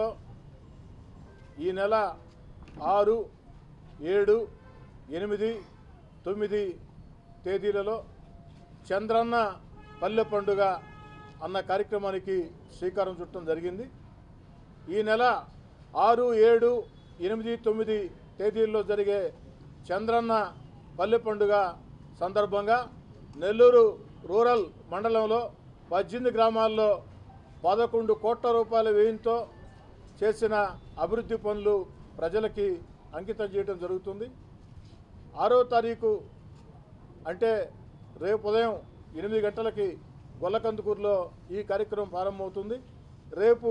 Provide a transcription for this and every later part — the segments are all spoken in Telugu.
జిల్లాలో ఈ నెల ఆరు ఏడు ఎనిమిది తొమ్మిది తేదీలలో చంద్రన్న పల్లె పండుగ అన్న కార్యక్రమానికి శ్రీకారం చుట్టడం జరిగింది. ఈ నెల ఆరు ఏడు ఎనిమిది తొమ్మిది తేదీల్లో జరిగే చంద్రన్న పల్లె పండుగ సందర్భంగా నెల్లూరు రూరల్ మండలంలో పద్దెనిమిది గ్రామాల్లో పదకొండు కోట్ల రూపాయల వ్యయంతో చేసిన అభివృద్ధి పనులు ప్రజలకి అంకితం చేయడం జరుగుతుంది. ఆరో తారీఖు అంటే రేపు ఉదయం ఎనిమిది గంటలకి గొల్లకందుకూరులో ఈ కార్యక్రమం ప్రారంభమవుతుంది. రేపు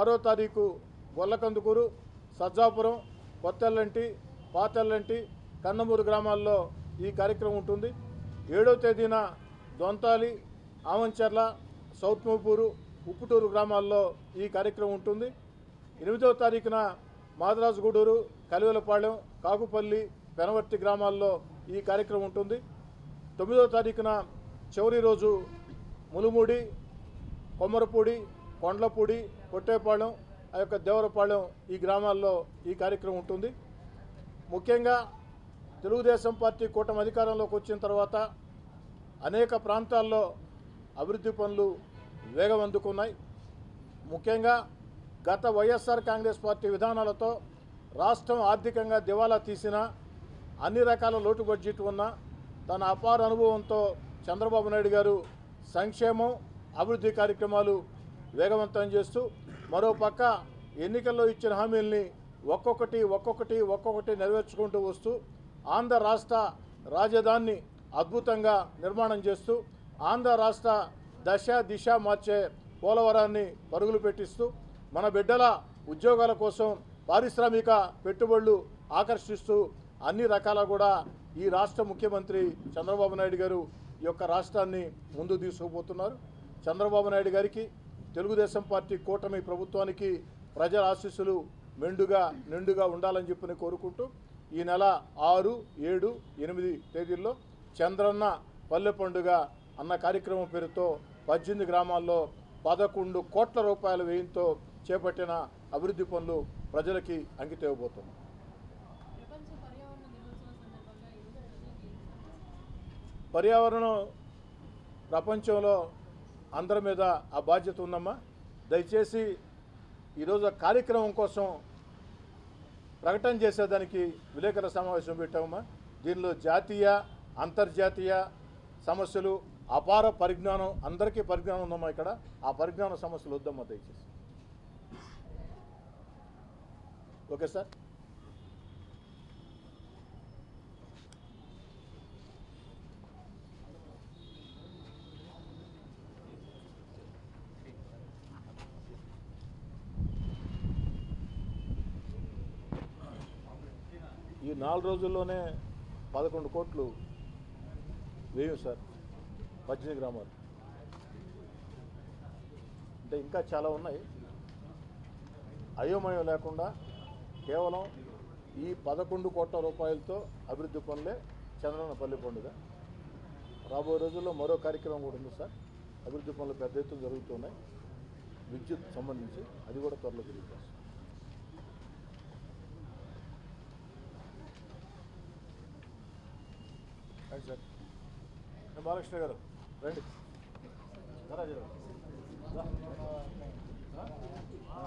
ఆరో తారీఖు గొల్లకందుకూరు సజ్జాపురం కొత్తెల్లంటి పాతెల్లంటి కన్నమూరు గ్రామాల్లో ఈ కార్యక్రమం ఉంటుంది. ఏడో తేదీన దొంతాలి ఆమంచెర్ల సౌత్ మోపూరు ఉప్పుటూరు గ్రామాల్లో ఈ కార్యక్రమం ఉంటుంది. ఎనిమిదవ తారీఖున మాదరాజుగూడూరు కలివెలపాళెం కాకుపల్లి పెనవర్తి గ్రామాల్లో ఈ కార్యక్రమం ఉంటుంది. తొమ్మిదవ తారీఖున చివరి రోజు ములుమూడి కొమ్మరపూడి కొండ్లపూడి కొట్టేపాళెం ఆ యొక్క దేవరపాళెం ఈ గ్రామాల్లో ఈ కార్యక్రమం ఉంటుంది. ముఖ్యంగా తెలుగుదేశం పార్టీ కూటమి అధికారంలోకి వచ్చిన తర్వాత అనేక ప్రాంతాల్లో అభివృద్ధి పనులు వేగం అందుకున్నాయి ముఖ్యంగా గత వైఎస్ఆర్ కాంగ్రెస్ పార్టీ విధానాలతో రాష్ట్రం ఆర్థికంగా దివాలా తీసిన అన్ని రకాల లోటు బడ్జెట్ ఉన్న తన అపార అనుభవంతో చంద్రబాబు నాయుడు గారు సంక్షేమం అభివృద్ధి కార్యక్రమాలు వేగవంతం చేస్తూ మరోపక్క ఎన్నికల్లో ఇచ్చిన హామీల్ని ఒక్కొక్కటి ఒక్కొక్కటి ఒక్కొక్కటి నెరవేర్చుకుంటూ వస్తూ ఆంధ్ర రాష్ట్ర రాజధానిని అద్భుతంగా నిర్మాణం చేస్తూ ఆంధ్ర రాష్ట్ర దశ దిశ మార్చే పోలవరాన్ని పరుగులు పెట్టిస్తూ మన బిడ్డల ఉద్యోగాల కోసం పారిశ్రామిక పెట్టుబడులు ఆకర్షిస్తూ అన్ని రకాల కూడా ఈ రాష్ట్ర ముఖ్యమంత్రి చంద్రబాబు నాయుడు గారు ఈ యొక్క రాష్ట్రాన్ని ముందు తీసుకుపోతున్నారు. చంద్రబాబు నాయుడు గారికి తెలుగుదేశం పార్టీ కూటమి ప్రభుత్వానికి ప్రజల ఆశీస్సులు మెండుగా నిండుగా ఉండాలని చెప్పని కోరుకుంటూ ఈ నెల ఆరు ఏడు ఎనిమిది తేదీల్లో చంద్రన్న పల్లె పండుగ అన్న కార్యక్రమం పేరుతో పద్దెనిమిది గ్రామాల్లో పదకొండు కోట్ల రూపాయల వ్యయంతో చేపట్టిన అభివృద్ధి పనులు ప్రజలకి అంకిత ఇవ్వబోతుంది పర్యావరణం ప్రపంచంలో అందరి మీద ఆ బాధ్యత ఉందమ్మా. దయచేసి ఈరోజు కార్యక్రమం కోసం ప్రకటన చేసేదానికి విలేకరుల సమావేశం పెట్టామమ్మా. దీనిలో జాతీయ అంతర్జాతీయ సమస్యలు అపార పరిజ్ఞానం అందరికీ పరిజ్ఞానం ఉందమ్మా ఇక్కడ. ఆ పరిజ్ఞాన సమస్యలు వద్దమ్మా దయచేసి. Okay sir. ఈ నాలుగు రోజుల్లోనే పదకొండు కోట్లు వేయం సార్ పద్దెనిమిది గ్రామాలు. అంటే ఇంకా చాలా ఉన్నాయి. అయోమయం లేకుండా కేవలం ఈ పదకొండు కోట్ల రూపాయలతో అభివృద్ధి పనులే చంద్రనపల్లి పండుగ. రాబోయే రోజుల్లో మరో కార్యక్రమం కూడా ఉంది సార్. అభివృద్ధి పనులు పెద్ద ఎత్తున జరుగుతున్నాయి. విద్యుత్ సంబంధించి అది కూడా త్వరలో జరుగుతుంది సార్. బాలకృష్ణ గారు రండి. రా.